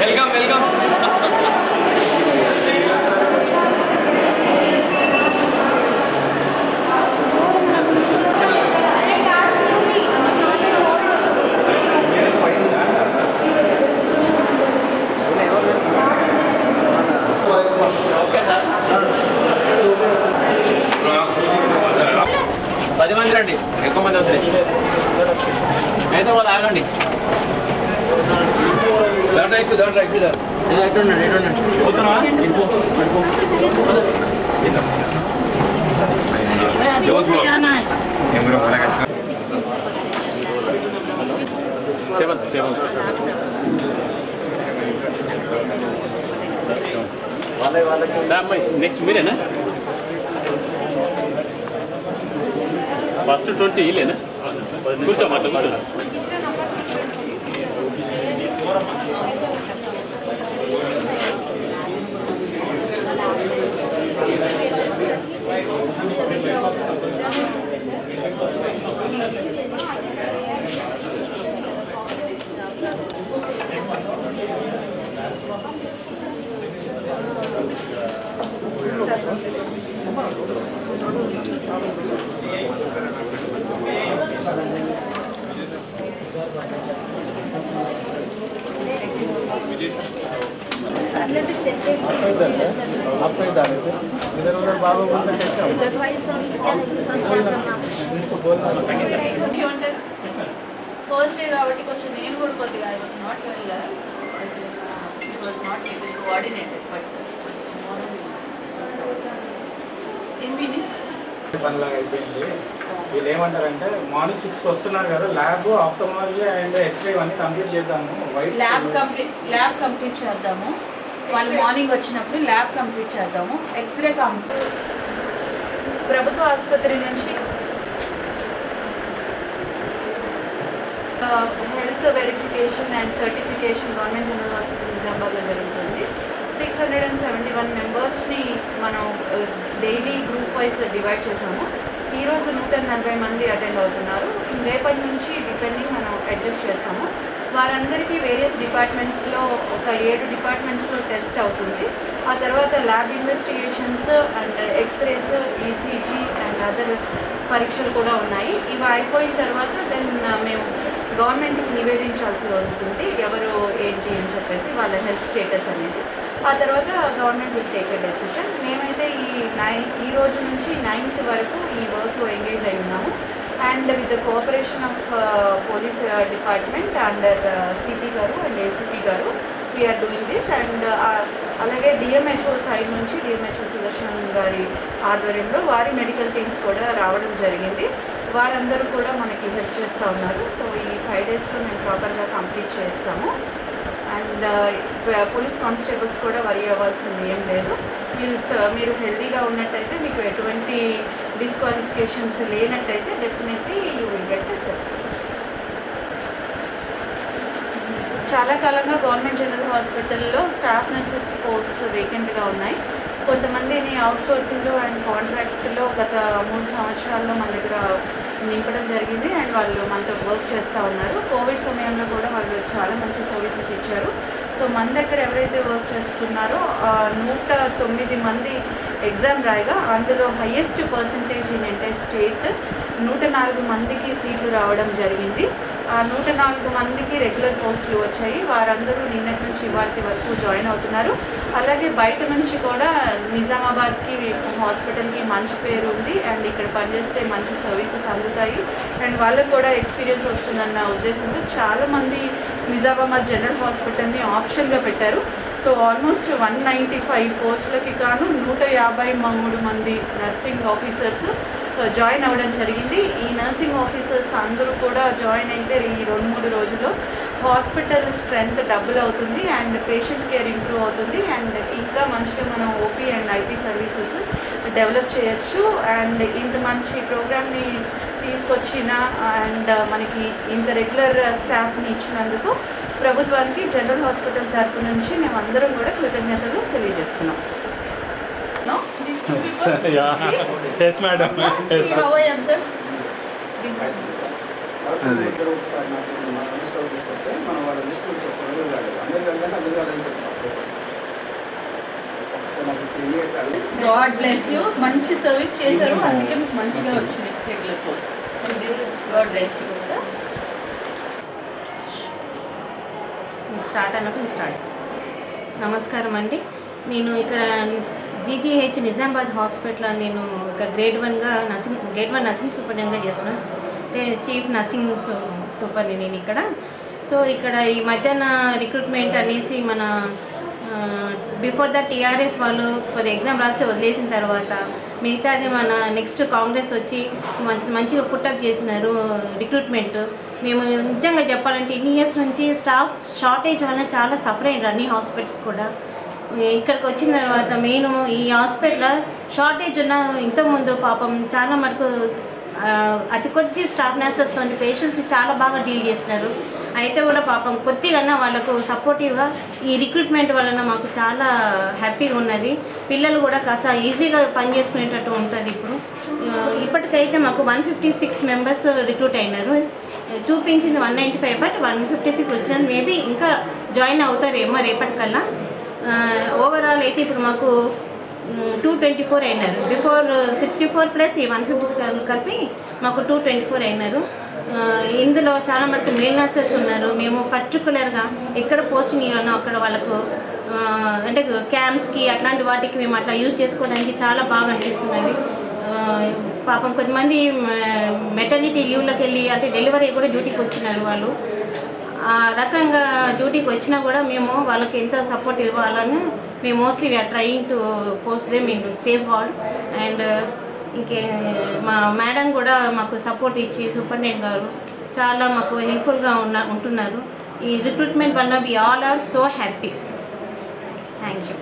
Welcome welcome. పది మంది రండి. ఎక్కువ మంది వద్దు అయితే వాళ్ళు ఆగండి. దాంట్లో ఎక్కువ దాంట్లో ఎక్కువ ఇది? ఎటు ఉండండి ఎటు ఉండండి. పోతున్నావా? ఇడుకో సెవెంత్ సెవెంత్ అమ్మాయి నెక్స్ట్ మీరేనా? ఫస్ట్ ట్వంటీ ఇల్లేనా కూర్చోమా అట్లా కూర్చో సర్లేండి, స్టెప్ आपको ही डाले थे इधर उधर बाबू बोलते कैसे हम Advice on क्या है, किसान क्या करना? इनको बोलना ఏమంటారు ఫస్ట్ డే కాబట్టి కొంచెం నేను కూడా కొద్దిగా I was not well it was not able coordinated but ఏం విని పనిలాగా అయిపోయింది. వీళ్ళు ఏమంటారంటే మార్నింగ్ సిక్స్కి వస్తున్నారు కదా ల్యాబ్ ఆఫ్థమాలజీ అండ్ ఎక్స్రే ఇవన్నీ కంప్లీట్ చేద్దాము. White lab complete lab complete చేద్దాము. వాళ్ళు మార్నింగ్ వచ్చినప్పుడు ల్యాబ్ కంప్లీట్ చేద్దాము. ఎక్స్రే కంప్లీట్ ప్రభుత్వ ఆసుపత్రి నుంచి health verification and certification government general hospital నిజామాబాద్లో జరుగుతుంది. Six hundred and seventy one మెంబర్స్ని మనం డైలీ గ్రూప్ వైజ్ డివైడ్ చేసాము. ఈరోజు నూట నలభై మంది అటెండ్ అవుతున్నారు. రేపటి నుంచి డిపెండింగ్ మనం అడ్జస్ట్ చేస్తాము. వారందరికీ వేరియస్ డిపార్ట్మెంట్స్లో ఒక ఏడు డిపార్ట్మెంట్స్లో టెస్ట్ అవుతుంది. ఆ తర్వాత lab investigations and x-rays ECG and other పరీక్షలు కూడా ఉన్నాయి. ఇవి అయిపోయిన తర్వాత దెన్ మేము గవర్నమెంట్కి నివేదించాల్సి ఉంటుంది ఎవరు ఏంటి అని చెప్పేసి వాళ్ళ హెల్త్ స్టేటస్ అనేది. ఆ తర్వాత government will take a decision. మేమైతే ఈ నైన్ ఈ రోజు నుంచి నైన్త్ వరకు ఈ వర్క్లో ఎంగేజ్ అయి ఉన్నాము. And with the cooperation of police department under CP గారు అండ్ ఏసీపీ గారు వీఆర్ డూయింగ్ దిస్ అండ్ అలాగే డిఎంహెచ్ఓ సైడ్ నుంచి డిఎంహెచ్ఓ సుదర్శన్ గారి ఆధ్వర్యంలో వారి మెడికల్ టీమ్స్ కూడా రావడం జరిగింది. వారందరూ కూడా మనకి హెల్ప్ చేస్తూ ఉన్నారు. సో ఈ ఫైవ్ డేస్లో మేము ప్రాపర్గా కంప్లీట్ చేస్తాము. అండ్ పోలీస్ కానిస్టేబుల్స్ కూడా వరి అవ్వాల్సింది ఏం లేదు. మీరు మీరు హెల్తీగా ఉన్నట్టయితే మీకు ఎటువంటి disqualifications లేనట్టయితే definitely you will get certificate చాలా కాలంగా గవర్నమెంట్ జనరల్ హాస్పిటల్లో స్టాఫ్ నర్సెస్ పోస్ట్ వేకెంట్గా ఉన్నాయి. కొంతమందిని అవుట్ సోర్సింగ్లో అండ్ కాంట్రాక్ట్లో గత మూడు సంవత్సరాల్లో మన దగ్గర నింపడం జరిగింది. అండ్ వాళ్ళు మనతో వర్క్ చేస్తూ ఉన్నారు. కోవిడ్ సమయంలో కూడా వాళ్ళు చాలా మంచి సర్వీసెస్ ఇచ్చారు. సో మన దగ్గర ఎవరైతే వర్క్ చేస్తున్నారో నూట తొమ్మిది మంది ఎగ్జామ్ రాయగా అందులో highest percentage in entire state నూట నాలుగు మందికి సీట్లు రావడం జరిగింది. నూట నాలుగు మందికి రెగ్యులర్ పోస్టులు వచ్చాయి. వారందరూ నిన్నటి నుంచి ఇవాటి వరకు జాయిన్ అవుతున్నారు. అలాగే బయట నుంచి కూడా నిజామాబాద్కి హాస్పిటల్కి మంచి పేరు ఉంది. అండ్ ఇక్కడ పనిచేస్తే మంచి సర్వీసెస్ అందుతాయి. అండ్ వాళ్ళకు కూడా ఎక్స్పీరియన్స్ వస్తుందన్న ఉద్దేశంతో చాలామంది నిజామాబాద్ జనరల్ హాస్పిటల్ని ఆప్షన్గా పెట్టారు. So almost one ninety five పోస్టులకి కాను నూట యాభై మూడు మంది నర్సింగ్ ఆఫీసర్స్ జాయిన్ అవ్వడం జరిగింది. ఈ నర్సింగ్ ఆఫీసర్స్ అందరూ కూడా జాయిన్ అయితే ఈ రెండు మూడు రోజుల్లో హాస్పిటల్ స్ట్రెంగ్త్ డబుల్ అవుతుంది అండ్ పేషెంట్ కేర్ ఇంప్రూవ్ అవుతుంది అండ్ ఇంకా మంచిగా మనం OP and IP services develop చేయొచ్చు. అండ్ ఇంత మంచి ప్రోగ్రామ్ని తీసుకొచ్చిన అండ్ మనకి ఇంత రెగ్యులర్ స్టాఫ్ని ఇచ్చినందుకు ప్రభుత్వానికి జనరల్ హాస్పిటల్ తరపు నుంచి మేము అందరం కూడా కృతజ్ఞతలు తెలియజేస్తున్నాం? Yes madam See how I am, sir? అదే. God bless you. మంచి సర్వీస్ చేశారు. అందుకే మీకు మంచిగా వచ్చింది regular course god bless you కూడా స్టార్ట్ అన్నప్పుడు స్టార్ట్. నమస్కారం అండి. నేను ఇక్కడ జీజీహెచ్ నిజామాబాద్ హాస్పిటల్ నేను ఒక గ్రేడ్ వన్గా నర్సింగ్ గ్రేడ్ వన్ నర్సింగ్ సూపరింటెండెంట్గా చేస్తున్నాను. చీఫ్ నర్సింగ్ సూ- సూపర్ని నేను ఇక్కడ. సో ఇక్కడ ఈ మధ్యాహ్న రిక్రూట్మెంట్ అనేసి మన బిఫోర్ ద టీఆర్ఎస్ వాళ్ళు కొద్ది ఎగ్జామ్ రాసి వదిలేసిన తర్వాత మిగతాది మన నెక్స్ట్ కాంగ్రెస్ వచ్చి మం- మంచిగా పుట్టప్ చేసినారు రిక్రూట్మెంట్. మేము నిజంగా చెప్పాలంటే ఇన్ని ఇయర్స్ నుంచి స్టాఫ్ షార్టేజ్ వల్ల చాలా సఫర్ అయ్యారు అన్ని హాస్పిటల్స్ కూడా. ఇక్కడికి వచ్చిన తర్వాత మెయిన్ ఈ హాస్పిటల్ షార్టేజ్ ఉన్న ఇంతకుముందు పాపం చాలా మటుకు అతి కొద్ది స్టాఫ్ నర్సెస్ పేషెంట్స్ చాలా బాగా డీల్ చేసినారు. అయితే కూడా పాపం కొద్దిగా వాళ్ళకు సపోర్టివ్గా ఈ రిక్రూట్మెంట్ వలన మాకు చాలా హ్యాపీగా ఉన్నది. పిల్లలు కూడా కాస్త ఈజీగా పనిచేసుకునేటట్టు ఉంటుంది ఇప్పుడు. ఇప్పటికైతే మాకు one fifty six members recruit అయినారు. చూపించింది one ninety five but one fifty six వచ్చిన మేబీ ఇంకా జాయిన్ అవుతారేమో రేపటికల్లా. ఓవరాల్ అయితే ఇప్పుడు మాకు టూ ట్వంటీ ఫోర్ అయినారు. బిఫోర్ సిక్స్టీ ఫోర్ ప్లస్ ఈ వన్ ఫిఫ్టీ కలిపి మాకు టూ ట్వంటీ ఫోర్ అయినారు. Uh, ఇందులో చాలా మటుకు మేల్ నర్సెస్ ఉన్నారు. మేము పర్టికులర్గా ఎక్కడ పోస్టింగ్ ఇవ్వాలో అక్కడ వాళ్ళకు uh, అంటే క్యాంప్స్కి అట్లాంటి వాటికి మేము అట్లా యూజ్ చేసుకోవడానికి చాలా బాగా అనిపిస్తున్నది. Uh, పాపం కొంతమంది మెటర్నిటీ లీవ్లోకి వెళ్ళి అంటే డెలివరీ కూడా డ్యూటీకి వచ్చినారు వాళ్ళు. ఆ రకంగా డ్యూటీకి వచ్చినా కూడా మేము వాళ్ళకి ఎంత సపోర్ట్ ఇవ్వాలని మేము mostly we're trying to post them in safe ward and ఇంకే మా మేడం కూడా మాకు సపోర్ట్ ఇచ్చి సూపరింటెండెంట్ గారు చాలా మాకు హెల్ప్ఫుల్గా ఉన్న ఉంటున్నారు. ఈ రిక్రూట్మెంట్ వల్ల we all are so happy thank you